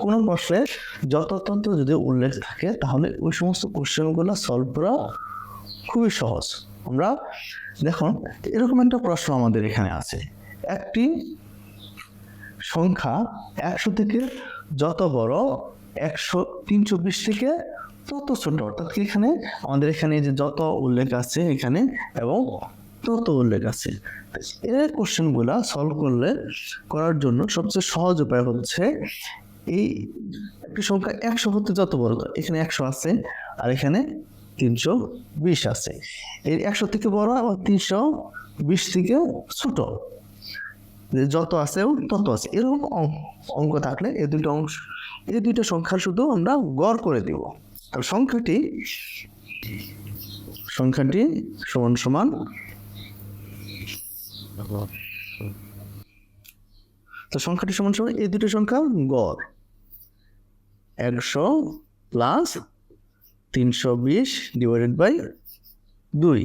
কোনো প্রশ্নে যথাতন্ত্র যদি উল্লেখ থাকে, তাহলে ওই সমস্ত কোশ্চেনগুলো সলভ করা খুবই সহজ। আমরা দেখুন, এরকম একটা প্রশ্ন আমাদের এখানে আছে। একটি সংখ্যা একশো থেকে যত বড়, একশো তিনশো বিশ থেকে তত ছোট। অর্থাৎ এখানে আমাদের এখানে যে যত উল্লেখ আছে এখানে এবং তত উল্লেখ আছে। এর কোশ্চেনগুলা সলভ করলে, করার জন্য সবচেয়ে সহজ উপায় হচ্ছে এই একটি সংখ্যা একশো হতে যত বড়, এখানে একশো আছে আর এখানে তিনশো বিশ আছে। এই একশো থেকে বড় আবার তিনশো বিশ থেকে ছোট। যত আছে তত আছে। এরকম অঙ্ক- থাকলে এই দুটো অংশ এই দুইটা সংখ্যার শুধু আমরা গড় করে দিব। আর সংখ্যাটি সংখ্যাটি সমান সমান তো সংখ্যাটি সমান সমান এই দুটো সংখ্যা গড়। একশো প্লাস তিনশো বিশ ডিভাইডেড বাই দুই।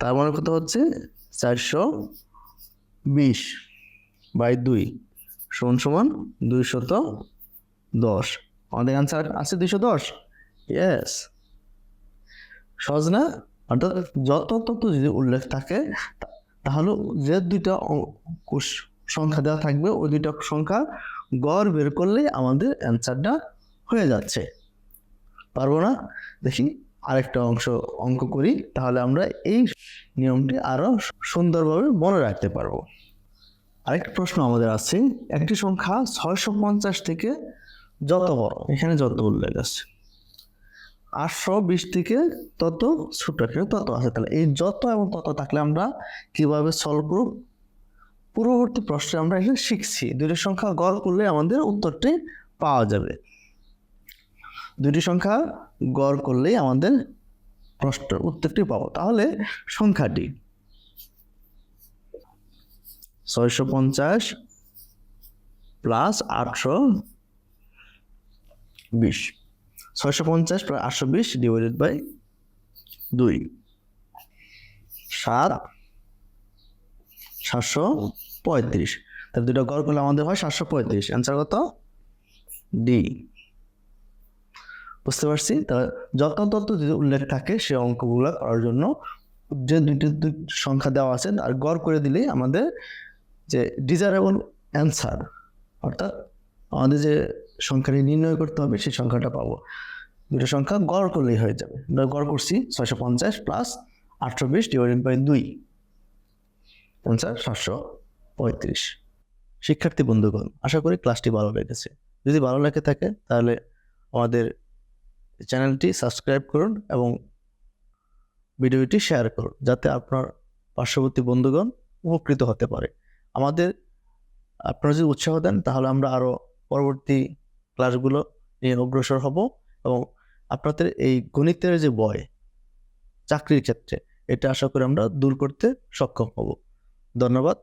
তার মানে কথা হচ্ছে? চারশো বিশ বাই দুই সমান সমান দুইশত দশ। আমাদের অ্যান্সার আছে দুইশো দশ? ইয়েস সহজ না? অর্থাৎ যত তত যদি উল্লেখ থাকে তাহলে যে দুইটা সংখ্যা দেওয়া থাকবে, ওই দুইটা সংখ্যা গড় বের করলে আমাদের অ্যান্সারটা হয়ে যাচ্ছে। পারব না? দেখি আরেকটা অংশ, অঙ্ক করি, তাহলে আমরা এই নিয়মটি আরও সুন্দরভাবে মনে রাখতে পারব। আরেকটা প্রশ্ন আমাদের আছে একটি সংখ্যা ছয়শো পঞ্চাশ থেকে যত বড়? এখানে যত উল্লেখ আছে আটশো বিশ থেকে তত ছোট এখানে তত আছে তাহলে এই যত এবং তত থাকলে আমরা কীভাবে সলভ করব? পূর্ববর্তী প্রশ্নে আমরা এখানে শিখছি, দুইটি সংখ্যা গড় করলে আমাদের উত্তরটি পাওয়া যাবে। দুইটি সংখ্যা গড় করলেই আমাদের প্রশ্ন উত্তরটি পাবো। তাহলে সংখ্যাটি ছয়শো পঞ্চাশ প্লাস আটশো বিশ। ছয়শো পঞ্চাশ প্লাস আটশো বিশ ডিভাইডেড বাই দুই। সাত, সাতশো পঁয়ত্রিশ। তাহলে দুটো গড় করলে আমাদের হয় সাতশো পঁয়ত্রিশ। অ্যান্সার কত? ডি বুঝতে পারছি? তাহলে যত তত যদি উল্লেখ থাকে, সে অঙ্কগুলো করার জন্য যে দুইটি সংখ্যা দেওয়া আছে, আর গড় করে দিলেই আমাদের যে ডিজারেবল অ্যান্সার অর্থাৎ আমাদের যে সংখ্যাটি নির্ণয় করতে হবে, সেই সংখ্যাটা পাবো। দুটো সংখ্যা গড় করলেই হয়ে যাবে। গড় করছি ছয়শো পঞ্চাশ প্লাস আটশো বিশ ডিভাইডেড বাই দুই। অ্যান্সার সাতশো পঁয়ত্রিশ। শিক্ষার্থী বন্ধুগণ, আশা করি ক্লাসটি ভালো লেগেছে। যদি ভালো লেগে থাকে, তাহলে আমাদের চ্যানেলটি সাবস্ক্রাইব করুন এবং ভিডিওটি শেয়ার করুন, যাতে আপনার পার্শ্ববর্তী বন্ধুগণ উপকৃত হতে পারে। আমাদের, আপনারা যদি উৎসাহ দেন, তাহলে আমরা আরও পরবর্তী ক্লাসগুলো নিয়ে অগ্রসর হব এবং আপনাদের এই গণিতের যে বয় চাকরির ক্ষেত্রে, এটা আশা করি আমরা দূর করতে সক্ষম হব। ধন্যবাদ।